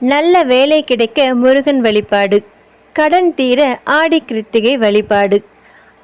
நல்ல வேலை கிடைக்க முருகன் வழிபாடு. கடன் தீர ஆடி கிருத்திகை வழிபாடு.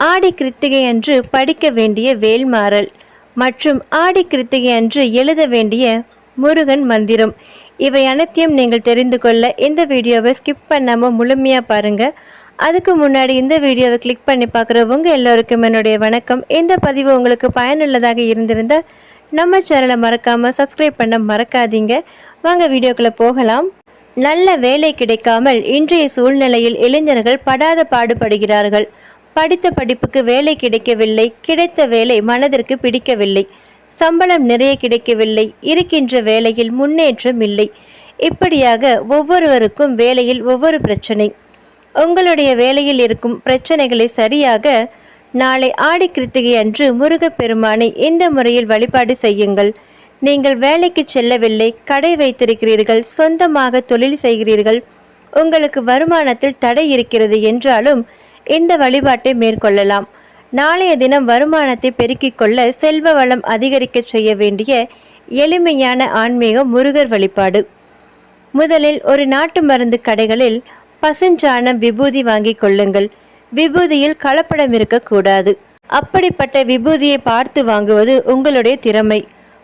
ஆடி கிருத்திகை அன்று படிக்க வேண்டிய வேல்மாறல் மற்றும் ஆடி கிருத்திகை அன்று எழுத வேண்டிய முருகன் மந்திரம். இவை அனைத்தையும் நீங்கள் தெரிந்து கொள்ள இந்த வீடியோவை ஸ்கிப் பண்ணாமல் முழுமையாக பாருங்கள் அதுக்கு முன்னாடி இந்த வீடியோவை கிளிக் பண்ணி பார்க்குறவங்க எல்லோருக்கும் என்னுடைய வணக்கம். இந்த பதிவு உங்களுக்கு பயனுள்ளதாக இருந்திருந்தால் நம்ம சேனலை மறக்காமல் சப்ஸ்கிரைப் பண்ண மறக்காதீங்க. வாங்க வீடியோக்குள்ளே போகலாம். நல்ல வேலை கிடைக்காமல் இன்றைய சூழ்நிலையில் இளைஞர்கள் படாத பாடுபடுகிறார்கள். படித்த படிப்புக்கு வேலை கிடைக்கவில்லை கிடைத்த வேலை மனதிற்கு பிடிக்கவில்லை. சம்பளம் நிறைய கிடைக்கவில்லை இருக்கின்ற வேலையில் முன்னேற்றம் இல்லை. இப்படியாக ஒவ்வொருவருக்கும் வேலையில் ஒவ்வொரு பிரச்சனை. உங்களுடைய வேலையில் இருக்கும் பிரச்சனைகளை சரியாக நாளை ஆடி கிருத்திகை அன்று முருகப்பெருமானை இந்த முறையில் வழிபாடு செய்யுங்கள். நீங்கள் வேலைக்கு செல்லவில்லை கடை வைத்திருக்கிறீர்கள் சொந்தமாக தொழில் செய்கிறீர்கள் உங்களுக்கு வருமானத்தில் தடை இருக்கிறது என்றாலும் இந்த வழிபாட்டை மேற்கொள்ளலாம். நாளைய தினம் வருமானத்தை பெருக்கிக் கொள்ள செல்வ வளம் அதிகரிக்க செய்ய வேண்டிய எளிமையான ஆன்மீக முருகர் வழிபாடு. முதலில் ஒரு நாட்டு மருந்து கடைகளில் பசுஞ்சாணம் விபூதி வாங்கி கொள்ளுங்கள். விபூதியில் கலப்படம் இருக்கக்கூடாது. அப்படிப்பட்ட விபூதியை பார்த்து வாங்குவது உங்களுடைய திறமை.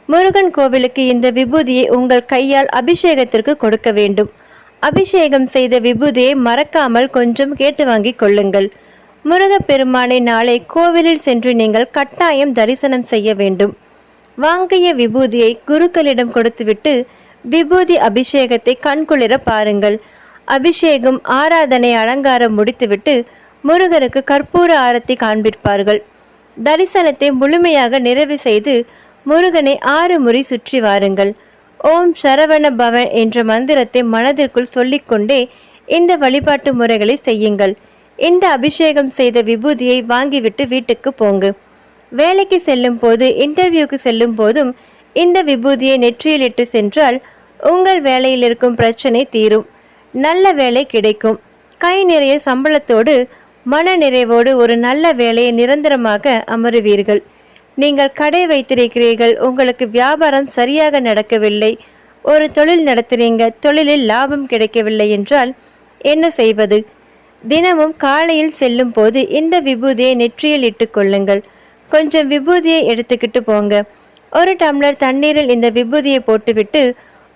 முருகன் கோவிலுக்கு இந்த விபூதியை உங்கள் கையால் அபிஷேகத்திற்கு கொடுக்க வேண்டும். அபிஷேகம் செய்த விபூதியை மறக்காமல் கொஞ்சம் கேட்டு வாங்கி கொள்ளுங்கள். முருகப்பெருமானை நாளை கோவிலில் சென்று நீங்கள் கட்டாயம் தரிசனம் செய்ய வேண்டும். வாங்கிய விபூதியை குருக்களிடம் கொடுத்துவிட்டு விபூதி அபிஷேகத்தை கண்குளிர பாருங்கள். அபிஷேகம் ஆராதனை அலங்காரம் முடித்துவிட்டு முருகருக்கு கற்பூர ஆரத்தி காண்பிப்பார்கள். தரிசனத்தை முழுமையாக நிறைவு செய்து முருகனை ஆறு முறை சுற்றி வாருங்கள். ஓம் சரவண பவன் என்ற மந்திரத்தை மனதிற்குள் சொல்லிக்கொண்டே இந்த வழிபாட்டு முறைகளை செய்யுங்கள். இந்த அபிஷேகம் செய்த விபூதியை வாங்கிவிட்டு வீட்டுக்கு போங்க. வேலைக்கு செல்லும் போது இன்டர்வியூக்கு செல்லும் போதும் இந்த விபூதியை நெற்றியிலிட்டு சென்றால் உங்கள் வேலையில் இருக்கும் பிரச்சனை தீரும். நல்ல வேலை கிடைக்கும். கை நிறைய சம்பளத்தோடு மன நிறைவோடு ஒரு நல்ல வேலையை நிரந்தரமாக அமருவீர்கள். நீங்கள் கடை வைத்திருக்கிறீர்கள் உங்களுக்கு வியாபாரம் சரியாக நடக்கவில்லை ஒரு தொழில் நடத்துறீங்க தொழிலில் லாபம் கிடைக்கவில்லை என்றால் என்ன செய்வது? தினமும் காலையில் செல்லும் போது இந்த விபூதியை நெற்றியில் இட்டுக்கொள்ளுங்கள் கொஞ்சம் விபூதியை எடுத்துக்கிட்டு போங்க. ஒரு டம்ளர் தண்ணீரில் இந்த விபூதியை போட்டுவிட்டு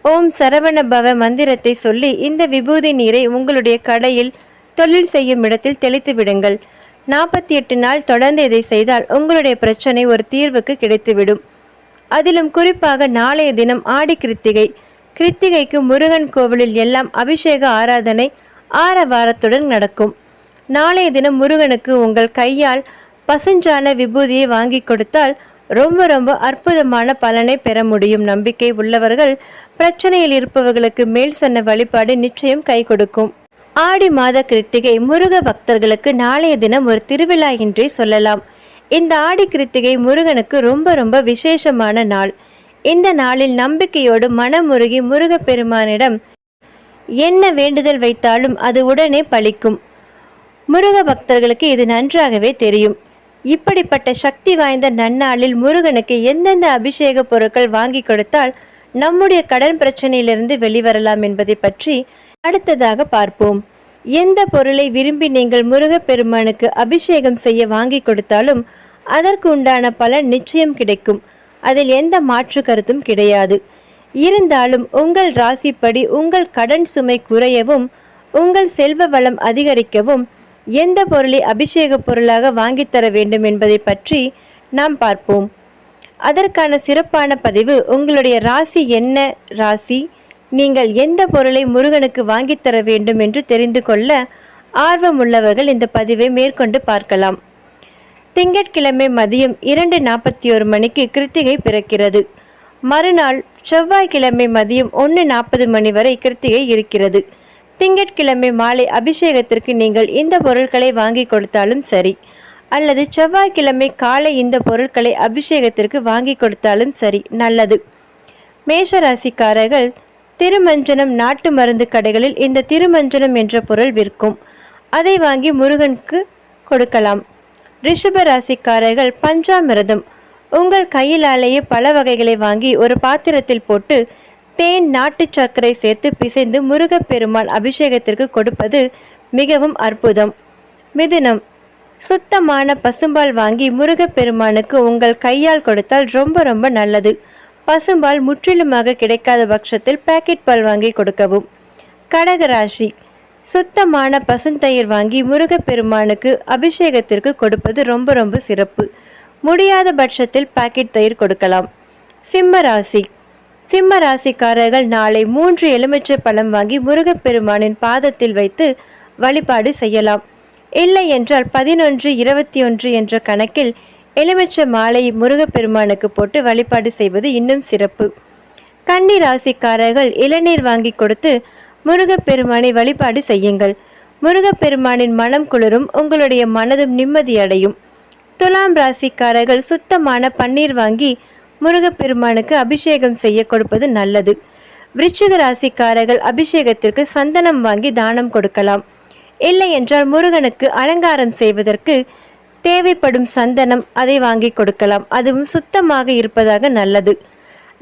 ஓம் சரவண பவ மந்திரத்தை சொல்லி இந்த விபூதி நீரை உங்களுடைய கடையில் தொழில் செய்யும் இடத்தில் தெளித்து விடுங்கள். நாற்பத்தி எட்டு நாள் தொடர்ந்து இதை செய்தால் உங்களுடைய பிரச்சனை ஒரு தீர்வுக்கு கிடைத்துவிடும். அதிலும் குறிப்பாக நாளைய தினம் ஆடி கிருத்திகை. கிருத்திகைக்கு முருகன் கோவிலில் எல்லாம் அபிஷேக ஆராதனை ஆரவாரத்துடன் நடக்கும். நாளைய தினம் முருகனுக்கு உங்கள் கையால் பசுஞ்சான விபூதியை வாங்கி கொடுத்தால் ரொம்ப ரொம்ப அற்புதமான பலனை பெற முடியும். நம்பிக்கை உள்ளவர்கள் பிரச்சனையில் இருப்பவர்களுக்கு மேல் சொன்ன வழிபாடு நிச்சயம் கை கொடுக்கும். ஆடி மாத கிருத்திகை முருக பக்தர்களுக்கு நாளைய தினம் ஒரு திருவிழா என்றே சொல்லலாம். இந்த ஆடி கிருத்திகை முருகனுக்கு ரொம்ப ரொம்ப விசேஷமான நாள். இந்த நாளில் நம்பிக்கையோடு மனமுருகி முருகப்பெருமானிடம் என்ன வேண்டுதல் வைத்தாலும் அது உடனே பலிக்கும் முருக பக்தர்களுக்கு இது நன்றாகவே தெரியும். இப்படிப்பட்ட சக்தி வாய்ந்த நன்னாளில் முருகனுக்கு எந்தெந்த அபிஷேக பொருட்கள் வாங்கி கொடுத்தால் நம்முடைய கடன் பிரச்சனையிலிருந்து வெளிவரலாம் என்பதை பற்றி அடுத்ததாக பார்ப்போம். எந்த பொருளை விரும்பி நீங்கள் முருகப்பெருமானுக்கு அபிஷேகம் செய்ய வாங்கி கொடுத்தாலும் அதற்கு உண்டான பலன் நிச்சயம் கிடைக்கும். அதில் எந்த மாற்று கருத்தும் கிடையாது. இருந்தாலும் உங்கள் ராசிப்படி உங்கள் கடன் சுமை குறையவும் உங்கள் செல்வ வளம் அதிகரிக்கவும் எந்த பொருளை அபிஷேக பொருளாக வாங்கித்தர வேண்டும் என்பதை பற்றி நாம் பார்ப்போம். அதற்கான சிறப்பான பதிவு உங்களுடைய ராசி என்ன? ராசி நீங்கள் எந்த பொருளை முருகனுக்கு வாங்கித்தர வேண்டும் என்று தெரிந்து கொள்ள ஆர்வமுள்ளவர்கள் இந்த பதிவை மேற்கொண்டு பார்க்கலாம். திங்கட்கிழமை மதியம் இரண்டு நாற்பத்தி ஒரு மணிக்கு கிருத்திகை பிறக்கிறது. மறுநாள் செவ்வாய்க்கிழமை மதியம் ஒன்று நாற்பது மணி வரை கிருத்திகை இருக்கிறது. திங்கட்கிழமை மாலை அபிஷேகத்திற்கு நீங்கள் இந்த பொருட்களை வாங்கி கொடுத்தாலும் சரி அல்லது செவ்வாய்க்கிழமை காலை இந்த பொருட்களை அபிஷேகத்திற்கு வாங்கி கொடுத்தாலும் சரி நல்லது. மேஷராசிக்காரர்கள் திருமஞ்சனம் நாட்டு மருந்து கடைகளில் இந்த திருமஞ்சனம் என்ற பொருள் விற்கும். அதை வாங்கி முருகனுக்கு கொடுக்கலாம். ரிஷப ராசிக்காரர்கள் பஞ்சாமிரதம். உங்கள் கையிலாலேயே பல வகைகளை வாங்கி ஒரு பாத்திரத்தில் போட்டு தேன் நாட்டு சர்க்கரை சேர்த்து பிசைந்து முருகப்பெருமான் அபிஷேகத்திற்கு கொடுப்பது மிகவும் அற்புதம். மிதுனம். சுத்தமான பசும்பால் வாங்கி முருகப்பெருமானுக்கு உங்கள் கையால் கொடுத்தால் ரொம்ப ரொம்ப நல்லது. பசும்பால் முற்றிலுமாக கிடைக்காத பட்சத்தில் பாக்கெட் பால் வாங்கி கொடுக்கவும். கடகராசி. சுத்தமான பசுந்தயிர் வாங்கி முருகப்பெருமானுக்கு அபிஷேகத்திற்கு கொடுப்பது ரொம்ப ரொம்ப சிறப்பு. முடியாத பட்சத்தில் பாக்கெட் தயிர் கொடுக்கலாம். சிம்ம ராசி சிம்ம ராசிக்காரர்கள் நாளை மூன்று எலுமிச்சை பழம் வாங்கி முருகப்பெருமானின் பாதத்தில் வைத்து வழிபாடு செய்யலாம். இல்லை என்றால் பதினொன்று இருபத்தி ஒன்று என்ற கணக்கில் எலுமிச்ச மாலை முருகப்பெருமானுக்கு போட்டு வழிபாடு செய்வது இன்னும் சிறப்பு. கன்னி ராசிக்காரர்கள் இளநீர் வாங்கி கொடுத்து முருகப்பெருமானை வழிபாடு செய்யுங்கள். முருகப்பெருமானின் மனம் குளிரும் உங்களுடைய மனதும் நிம்மதியடையும் துலாம் ராசிக்காரர்கள் சுத்தமான பன்னீர் வாங்கி முருகப்பெருமானுக்கு அபிஷேகம் செய்ய கொடுப்பது நல்லது. விருச்சிக ராசிக்காரர்கள் அபிஷேகத்திற்கு சந்தனம் வாங்கி தானம் கொடுக்கலாம். இல்லை என்றால் முருகனுக்கு அலங்காரம் செய்வதற்கு தேவைப்படும் சந்தனம் அதை வாங்கி கொடுக்கலாம். அதுவும் சுத்தமாக இருப்பதாக நல்லது.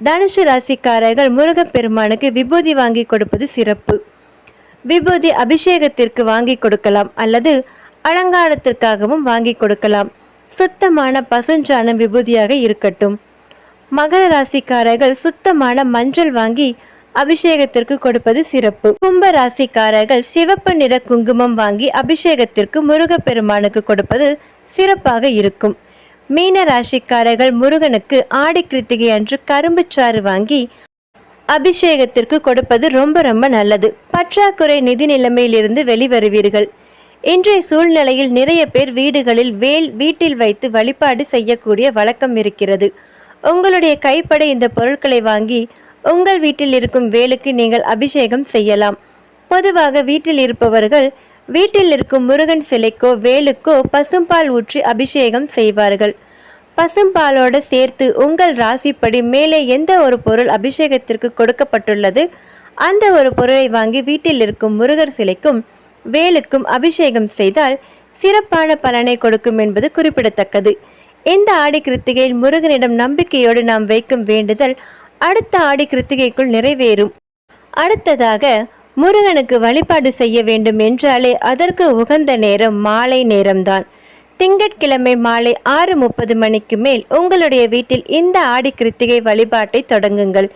தனுசு ராசிக்காரர்கள் முருகப்பெருமானுக்கு விபூதி வாங்கி கொடுப்பது சிறப்பு. விபூதி அபிஷேகத்திற்கு வாங்கி கொடுக்கலாம் அல்லது அலங்காரத்திற்காகவும் வாங்கி கொடுக்கலாம். சுத்தமான பசுஞ்சாணம் விபூதியாக இருக்கட்டும். மகர ராசிக்காரர்கள் சுத்தமான மஞ்சள் வாங்கி அபிஷேகத்திற்கு கொடுப்பது சிறப்பு. கும்ப ராசிக்காரர்கள் சிவப்பு நிற குங்குமம் வாங்கி அபிஷேகத்திற்கு முருகப்பெருமானுக்கு கொடுப்பது சிறப்பாக இருக்கும். மீன ராசிக்காரர்கள் முருகனுக்கு ஆடி கிருத்திகை அன்று கரும்புச்சாறு வாங்கி அபிஷேகத்திற்கு கொடுப்பது ரொம்ப ரொம்ப நல்லது. பற்றாக்குறை நிதி நிலைமையிலிருந்து வெளிவருவீர்கள். இன்றைய சூழ்நிலையில் நிறைய பேர் வீடுகளில் வேல் வீட்டில் வைத்து வழிபாடு செய்யக்கூடிய வழக்கம் இருக்கிறது. உங்களுடைய கைப்பட இந்த பொருட்களை வாங்கி உங்கள் வீட்டில் இருக்கும் வேலுக்கு நீங்கள் அபிஷேகம் செய்யலாம். பொதுவாக வீட்டில் இருப்பவர்கள் வீட்டில் இருக்கும் முருகன் சிலைக்கோ வேலுக்கோ பசும்பால் ஊற்றி அபிஷேகம் செய்வார்கள். பசும்பாலோடு சேர்த்து உங்கள் ராசிப்படி மேலே எந்த ஒரு பொருள் அபிஷேகத்திற்கு கொடுக்கப்பட்டுள்ளது? அந்த ஒரு பொருளை வாங்கி வீட்டில் இருக்கும் முருகர் சிலைக்கும் வேலுக்கும் அபிஷேகம் செய்தால் சிறப்பான பலனை கொடுக்கும் என்பது குறிப்பிடத்தக்கது. இந்த ஆடி கிருத்திகையில் முருகனிடம் நம்பிக்கையோடு நாம் வைக்கும் வேண்டுதல் அடுத்த ஆடி கிருத்திகைக்குள் நிறைவேறும். அடுத்ததாக முருகனுக்கு வழிபாடு செய்ய வேண்டும் என்றாலே அதற்கு உகந்த நேரம் மாலை நேரம்தான். திங்கட்கிழமை மாலை ஆறு முப்பது மணிக்கு மேல் உங்களுடைய வீட்டில் இந்த ஆடி கிருத்திகை வழிபாட்டை தொடங்குங்கள்.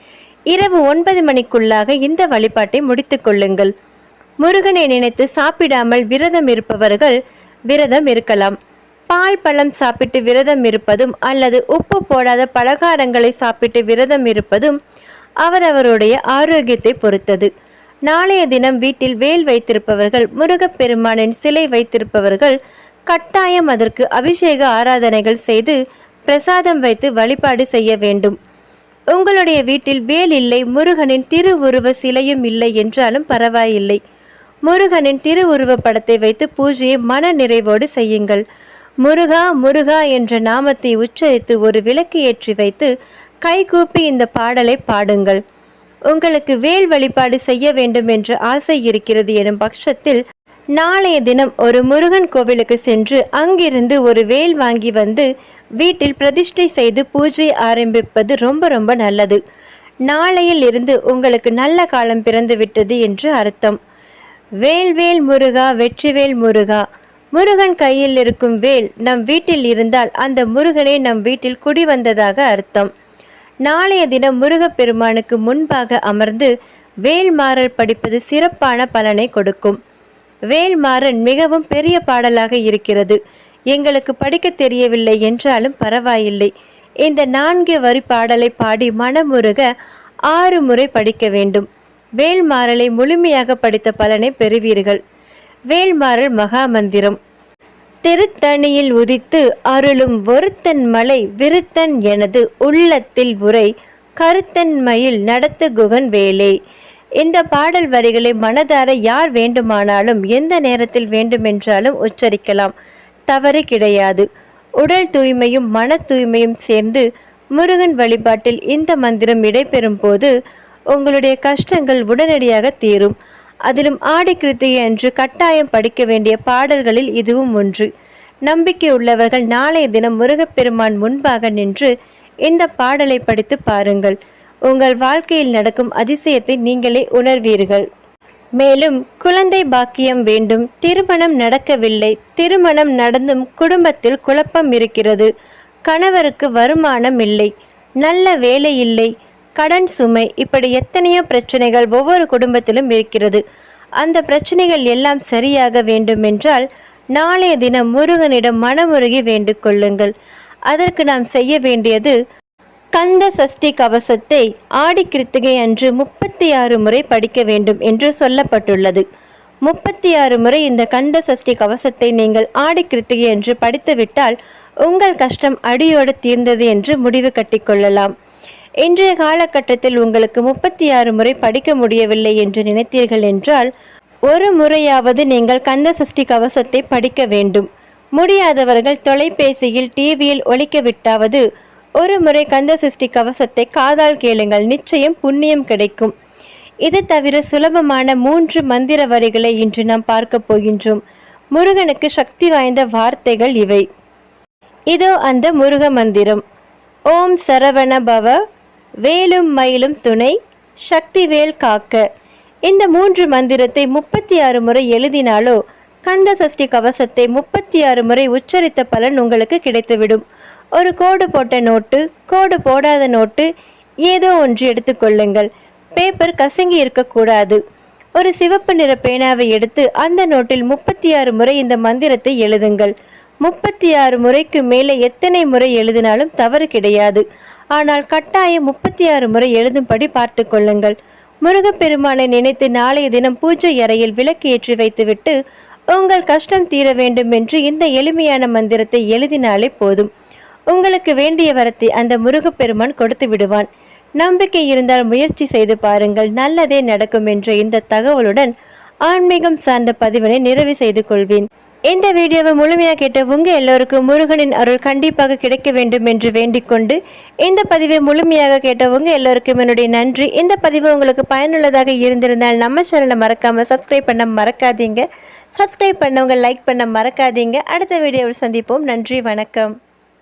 இரவு ஒன்பது மணிக்குள்ளாக இந்த வழிபாட்டை முடித்துக்கொள்ளுங்கள் முருகனை நினைத்து சாப்பிடாமல் விரதம் இருப்பவர்கள் விரதம் இருக்கலாம். பால் பழம் சாப்பிட்டு விரதம் இருப்பதும் அல்லது உப்பு போடாத பலகாரங்களை சாப்பிட்டு விரதம் இருப்பதும் அவரவருடைய ஆரோக்கியத்தை பொறுத்தது. நாளைய தினம் வீட்டில் வேல் வைத்திருப்பவர்கள் முருகப்பெருமானின் சிலை வைத்திருப்பவர்கள் கட்டாயம் அதற்கு அபிஷேக ஆராதனைகள் செய்து பிரசாதம் வைத்து வழிபாடு செய்ய வேண்டும். உங்களுடைய வீட்டில் வேல் இல்லை முருகனின் திருவுருவ சிலையும் இல்லை என்றாலும் பரவாயில்லை. முருகனின் திருவுருவ படத்தை வைத்து பூஜையை மன நிறைவோடு செய்யுங்கள். முருகா முருகா என்ற நாமத்தை உச்சரித்து ஒரு விளக்கு ஏற்றி வைத்து கைகூப்பி இந்த பாடலை பாடுங்கள். உங்களுக்கு வேல் வழிபாடு செய்ய வேண்டும் என்ற ஆசை இருக்கிறது எனும் பட்சத்தில் நாளைய தினம் ஒரு முருகன் கோவிலுக்கு சென்று அங்கிருந்து ஒரு வேல் வாங்கி வந்து வீட்டில் பிரதிஷ்டை செய்து பூஜை ஆரம்பிப்பது ரொம்ப ரொம்ப நல்லது. நாளையில் இருந்து உங்களுக்கு நல்ல காலம் பிறந்து விட்டது என்று அர்த்தம். வேல்வேல் முருகா வெற்றிவேல் முருகா முருகன் கையில் இருக்கும் வேல் நம் வீட்டில் இருந்தால் அந்த முருகனே நம் வீட்டில் குடி வந்ததாக அர்த்தம். நாளைய தினம் முருகப்பெருமானுக்கு முன்பாக அமர்ந்து வேல்மாறல் படிப்பது சிறப்பான பலனை கொடுக்கும். வேல்மாறன் மிகவும் பெரிய பாடலாக இருக்கிறது. எங்களுக்கு படிக்க தெரியவில்லை என்றாலும் பரவாயில்லை. இந்த நான்கு வரி பாடலை பாடி மனமுருக ஆறு முறை படிக்க வேண்டும். வேல்மாறலை முழுமையாக படித்த பலனை பெறுவீர்கள். வேல்மாறல் மகாமந்திரம். திருத்தணியில் உதித்து அருளும் ஒருத்தன் மலை விருத்தன் எனது உள்ளத்தில் உரை. கருத்தன் மயில் நடத்து குகன் வேலே. இந்த பாடல் வரிகளை மனதார யார் வேண்டுமானாலும் எந்த நேரத்தில் வேண்டுமென்றாலும் உச்சரிக்கலாம். தவறு கிடையாது. உடல் தூய்மையும் மன தூய்மையும் சேர்ந்து முருகன் வழிபாட்டில் இந்த மந்திரம் இடைபெறும் போது உங்களுடைய கஷ்டங்கள் உடனடியாக தீரும். அதிலும் ஆடி கிருத்திகை அன்று கட்டாயம் படிக்க வேண்டிய பாடல்களில் இதுவும் ஒன்று. நம்பிக்கை உள்ளவர்கள் நாளைய தினம் முருகப்பெருமான் முன்பாக நின்று இந்த பாடலை படித்து பாருங்கள். உங்கள் வாழ்க்கையில் நடக்கும் அதிசயத்தை நீங்களே உணர்வீர்கள். மேலும் குழந்தை பாக்கியம் வேண்டும். திருமணம் நடக்கவில்லை. திருமணம் நடந்தும் குடும்பத்தில் குழப்பம் இருக்கிறது. கணவருக்கு வருமானம் இல்லை. நல்ல வேலை இல்லை. கடன் சுமை இப்படி எத்தனையோ பிரச்சனைகள் ஒவ்வொரு குடும்பத்திலும் இருக்கிறது. அந்த பிரச்சனைகள் எல்லாம் சரியாக வேண்டுமென்றால் நாளைய தினம் முருகனிடம் மனமுருகி வேண்டிக் கொள்ளுங்கள். அதற்கு நாம் செய்ய வேண்டியது கந்த சஷ்டி கவசத்தை ஆடி கிருத்திகை அன்று முப்பத்தி ஆறு முறை படிக்க வேண்டும் என்று சொல்லப்பட்டுள்ளது. முப்பத்தி ஆறு முறை இந்த கந்த சஷ்டி கவசத்தை நீங்கள் ஆடி கிருத்திகை அன்று படித்துவிட்டால் உங்கள் கஷ்டம் அடியோடு தீர்ந்தது என்று முடிவு கட்டிக்கொள்ளலாம் இன்றைய காலகட்டத்தில் உங்களுக்கு முப்பத்தி ஆறு முறை படிக்க முடியவில்லை என்று நினைத்தீர்கள் என்றால் ஒரு முறையாவது நீங்கள் கந்த சஷ்டி கவசத்தை படிக்க வேண்டும். முடியாதவர்கள் தொலைபேசியில் டிவியில் ஒழிக்க விட்டாவது ஒரு முறை கந்த சஷ்டி கவசத்தை காதால் கேளுங்கள். நிச்சயம் புண்ணியம் கிடைக்கும். இது தவிர சுலபமான மூன்று மந்திர வரிகளை இன்று நாம் பார்க்க போகின்றோம். முருகனுக்கு சக்தி வாய்ந்த வார்த்தைகள் இவை. இதோ அந்த முருக மந்திரம். ஓம் சரவண பவ வேலும் மயிலும் துணை சக்திவேல் காக்க. இந்த மூன்று மந்திரத்தை முப்பத்தி ஆறு முறை எழுதினாலோ கந்த சஷ்டி கவசத்தை முப்பத்தி ஆறு முறை உச்சரித்த பலன் உங்களுக்கு கிடைத்துவிடும். ஒரு கோடு போட்ட நோட்டு கோடு போடாத நோட்டு ஏதோ ஒன்று எடுத்துக்கொள்ளுங்கள் பேப்பர் கசங்கி இருக்கக்கூடாது. ஒரு சிவப்பு நிற பேனாவை எடுத்து அந்த நோட்டில் முப்பத்தி ஆறு முறை இந்த மந்திரத்தை எழுதுங்கள். முப்பத்தி ஆறு முறைக்கு மேலே எத்தனை முறை எழுதினாலும் தவறு கிடையாது. ஆனால் கட்டாயம் முப்பத்தி ஆறு முறை எழுதும்படி பார்த்து கொள்ளுங்கள். முருகப்பெருமானை நினைத்து நாளைய தினம் பூஜை அறையில் விளக்கு ஏற்றி வைத்துவிட்டு உங்கள் கஷ்டம் தீர வேண்டும் என்று இந்த எளிமையான மந்திரத்தை எழுதினாலே போதும். உங்களுக்கு வேண்டிய வரத்தை அந்த முருகப்பெருமான் கொடுத்து விடுவான். நம்பிக்கை இருந்தால் முயற்சி செய்து பாருங்கள். நல்லதே நடக்கும் என்ற இந்த தகவலுடன் ஆன்மீகம் சார்ந்த பதிவினை நிறைவு செய்து கொள்வேன். இந்த வீடியோவை முழுமையாக கேட்ட உங்கள் எல்லோருக்கும் முருகனின் அருள் கண்டிப்பாக கிடைக்க வேண்டும் என்று வேண்டிக்கொண்டு இந்த பதிவை முழுமையாக கேட்ட உங்கள் எல்லோருக்கும் என்னுடைய நன்றி. இந்த பதிவு உங்களுக்கு பயனுள்ளதாக இருந்திருந்தால் நம்ம சேனலை மறக்காமல் சப்ஸ்கிரைப் பண்ண மறக்காதீங்க. சப்ஸ்கிரைப் பண்ணவங்க லைக் பண்ண மறக்காதீங்க. அடுத்த வீடியோவில் சந்திப்போம். நன்றி வணக்கம்.